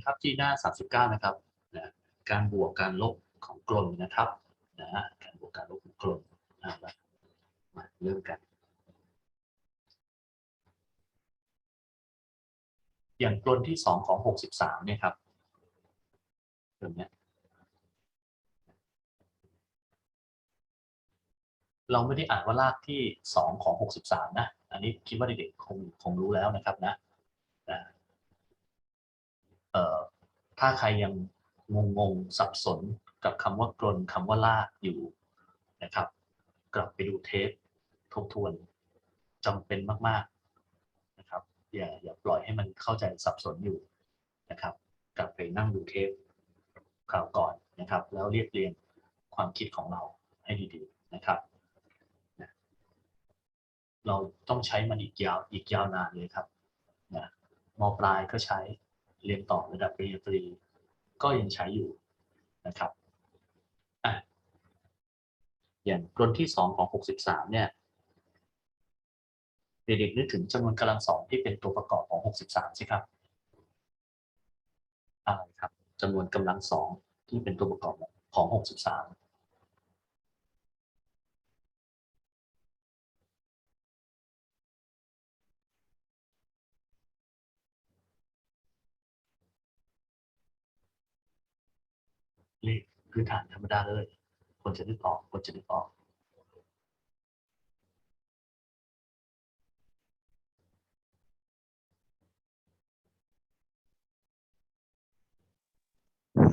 นะครับที่หน้า 39 นะครับนะการบวกการลบของกลนนะครับนะการบวกการลบของกลนนะมามาเริ่มกัน อย่างกลนที่ 2 ของ 63 เนี่ยครับตรงนี้เราไม่ได้อ่านว่ารากที่ 2 ของ 63 นะ อันนี้คิดว่าเด็กๆคงคงรู้แล้วนะครับนะเอ่อ ถ้าใครยังงงงๆสับสนกับคำว่ากลนคำว่าลากอยู่นะครับ กลับไปดูเทปทบทวนจำเป็นมากๆนะครับอย่าอย่าปล่อยให้มันเข้าใจสับสนอยู่นะครับ กลับไปนั่งดูเทปคราวก่อนนะครับ แล้วเรียบเรียงความคิดของเราให้ดีๆนะครับเราต้องใช้มันอีกยาวอีกยาวนานเลยครับนะมปลายก็ใช้ เรียนต่อระดับปริญญาตรี ก็ยังใช้อยู่นะครับอย่างรุ่นที่ 2 ของ 63 เนี่ยเด็กๆนึกถึงจำนวนกำลังสองที่เป็นตัวประกอบของ 63 สิครับอะไรครับจำนวนกำลังสองที่เป็นตัวประกอบของ 63 เลขพื้นฐานธรรมดาเลย คนจะนึกออก คนจะนึกออก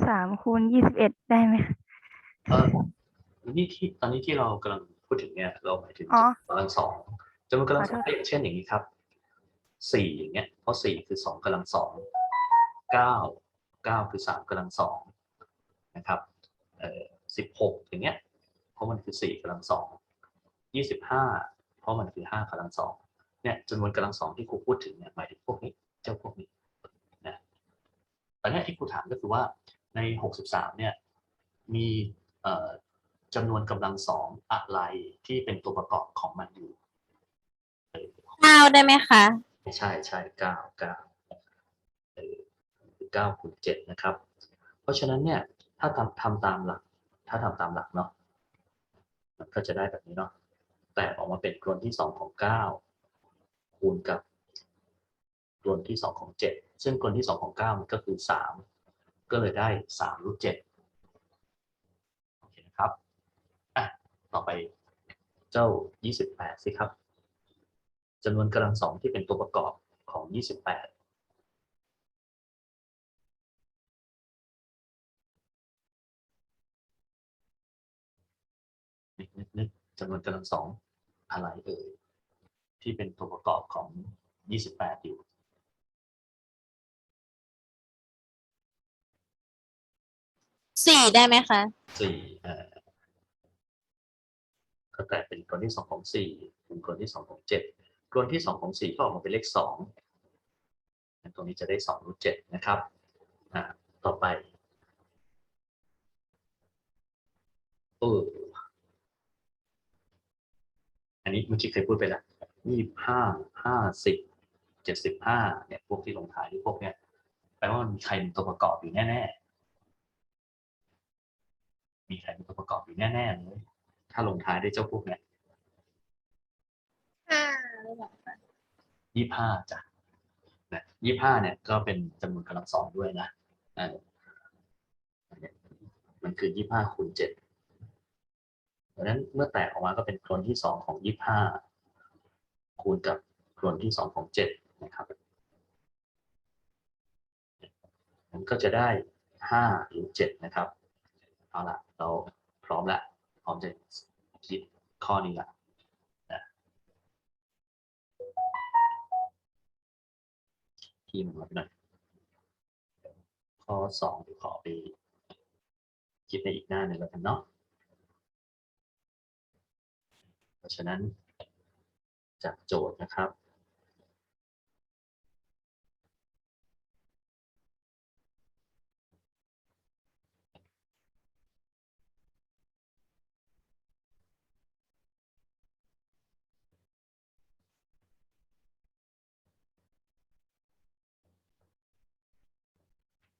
สามคูณยี่สิบเอ็ดได้ไหมคะเออนี่ที่ตอนนี้ที่เรากำลังพูดถึงเนี่ย เราหมายถึงอ๋อ กำลังสองจำนวนกำลังสองขอโทษก็อย่างเช่นอย่างนี้ครับสี่อย่างเงี้ยเพราะสี่คือสองกำลังสองเก้าเก้าคือสามกำลังสอง นะครับเอ่อสิบหกอย่างเงี้ย เพราะมันคือสี่กำลังสองยี่สิบห้าเพราะมันคือห้ากำลังสองเนี่ยจำนวนกำลังสองที่ครูพูดถึงเนี่ยหมายถึงพวกนี้เจ้าพวกนี้นะตอนนี้ที่ครูถามก็คือว่าในหกสิบสามเนี่ยมีเอ่อจำนวนกำลังสองอะไรที่เป็นตัวประกอบของมันอยู่เออเก้าได้ไหมคะ ใช่ใช่เก้าเก้าเออเก้าคูณเจ็ดนะครับ เพราะฉะนั้นเนี่ย ถ้าทำทำตามหลัก ถ้าทำตามหลักเนาะก็จะได้แบบนี้เนาะแต่ออกมาเป็นกลนที่สองของเก้าคูณกับกลนที่สองของเจ็ดซึ่งกลนที่สองของเก้ามันก็คือสามก็เลยได้สามรูทเจ็ดโอเคนะครับอะต่อไปเจ้า 28 สิครับจำนวนกำลังสองที่เป็นตัวประกอบของ 28 จำนวนกำลังสองอะไรเอ่ยที่เป็นตัวประกอบของ 28 อยู่ สี่ได้ไหมคะ สี่เอ่อก็กลายเป็นกลที่สองของสี่เป็นกลที่สองของเจ็ดกลที่สองของสี่ก็ออกมาเป็นเลขสองตรงนี้จะได้สองรูทเจ็ดนะครับอ่าต่อไปเออ อันนี้เมื่อกี้เคยพูดไปแล้วยี่ห้าห้าสิบเจ็ดสิบห้าเนี่ยพวกที่ลงท้ายที่พวกเนี้ยแปลว่ามันมีใครเป็นตัวประกอบอยู่แน่ๆมีใครเป็นตัวประกอบอยู่แน่ๆเลยถ้าลงท้ายด้วยเจ้าพวกเนี้ยห้ายี่ห้าจ้ะนะยี่ห้าเนี่ยก็เป็นจำนวนกำลังสองด้วยนะออเนี่ยมันคือยี่ห้าคูณเจ็ด ดังนั้นเมื่อแตกออกมาก็เป็นโคลนที่สองของยี่ห้าคูณกับโคลนที่สองของเจ็ดนะครับมันก็จะได้ห้าหรือเจ็ดนะครับ เอาละเราพร้อมละพร้อมจะคิดข้อนี้ละนะทีมงานหน่อยข้อสองขอไปคิดในอีกหน้าหนึ่งแล้วกันเนาะ ราะฉะนั้นจากโจทย์นะครับ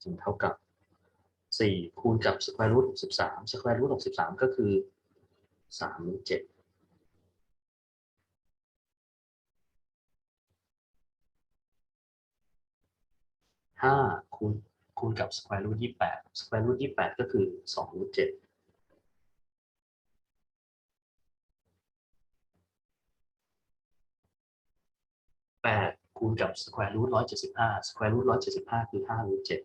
จึงเท่ากับ 4 คูณกับสแควรูท63สแควร์รูท63 ก็คือ 3 7 ห้าคูณคูณกับสแควร์รูทยี่แปดสแควร์รูทยี่แปดก็คือสองรูทเจ็ดแปดคูณกับสแควร์รูทร้อยเจ็ดสิบห้าสแควร์รูทร้อยเจ็ดสิบห้าคือห้ารูทเจ็ด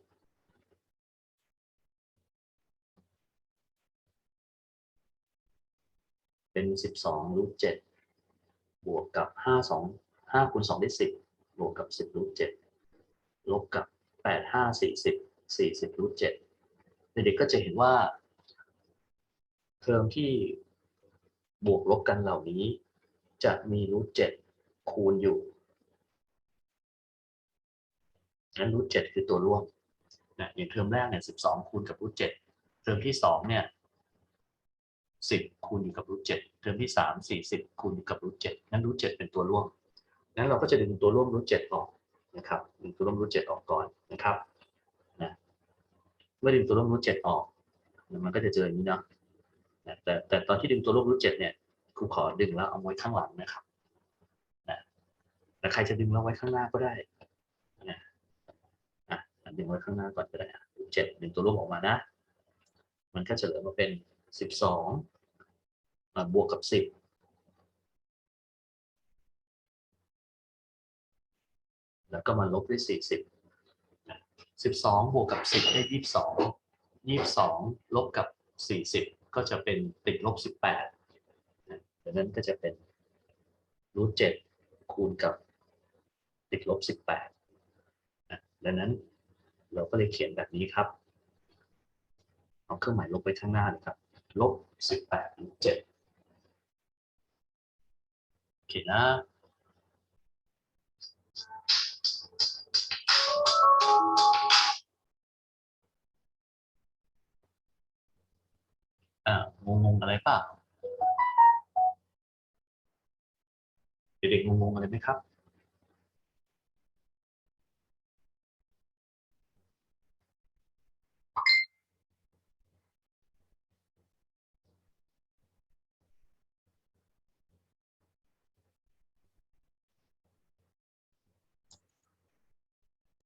เป็นสิบสองรูทเจ็ดบวกกับห้าสองห้าคูณสองได้สิบบวกกับสิบรูทเจ็ดลบกับ แปดห้าสี่สิบสี่สิบรูทเจ็ดเด็กๆก็จะเห็นว่า เทอมที่บวกลบกันเหล่านี้ จะมีรูทเจ็ดคูณอยู่งั้นรูทเจ็ดคือตัวร่วมนะอย่างเทอมแรกเนี่ยสิบสองคูณกับรูทเจ็ดเทอมที่สองเนี่ยสิบคูณอยู่กับรูทเจ็ดเทอมที่สามสี่สิบคูณอยู่กับรูทเจ็ดงั้นรูทเจ็ดเป็นตัวร่วมงั้นเราก็จะดึงตัวร่วมรูทเจ็ดออก นะครับดึงตัวร่วมรูทเจ็ดออกก่อนนะครับนะเมื่อดึงตัวร่วมรูทเจ็ดออกมันก็จะเจออย่างนี้เนาะนะแต่แต่ตอนที่ดึงตัวร่วมรูทเจ็ดเนี่ยครูขอดึงแล้วเอาไว้ข้างหลังนะครับนะแต่ใครจะดึงแล้วไว้ข้างหน้าก็ได้นะอะดึงไว้ข้างหน้าก่อนก็ได้รูทเจ็ดดึงตัวร่วมออกมานะ มันก็จะเหลือมาเป็นสิบสองบวกกับสิบ แล้วก็มาลบด้วยสี่สิบสิบสองบวกกับสิบได้ยี่สิบสองยี่สิบสองลบกับสี่สิบก็จะเป็นติดลบสิบแปดดังนั้นก็จะเป็นรูทเจ็ดคูณกับติดลบสิบแปดดังนั้นเราก็เลยเขียนแบบนี้ครับ เอาเครื่องหมายลบไปข้างหน้าเลยครับ ลบสิบแปดรูทเจ็ดโอเคนะ งงงๆอะไรเปล่าเด็กๆงงงๆอะไรไหมครับ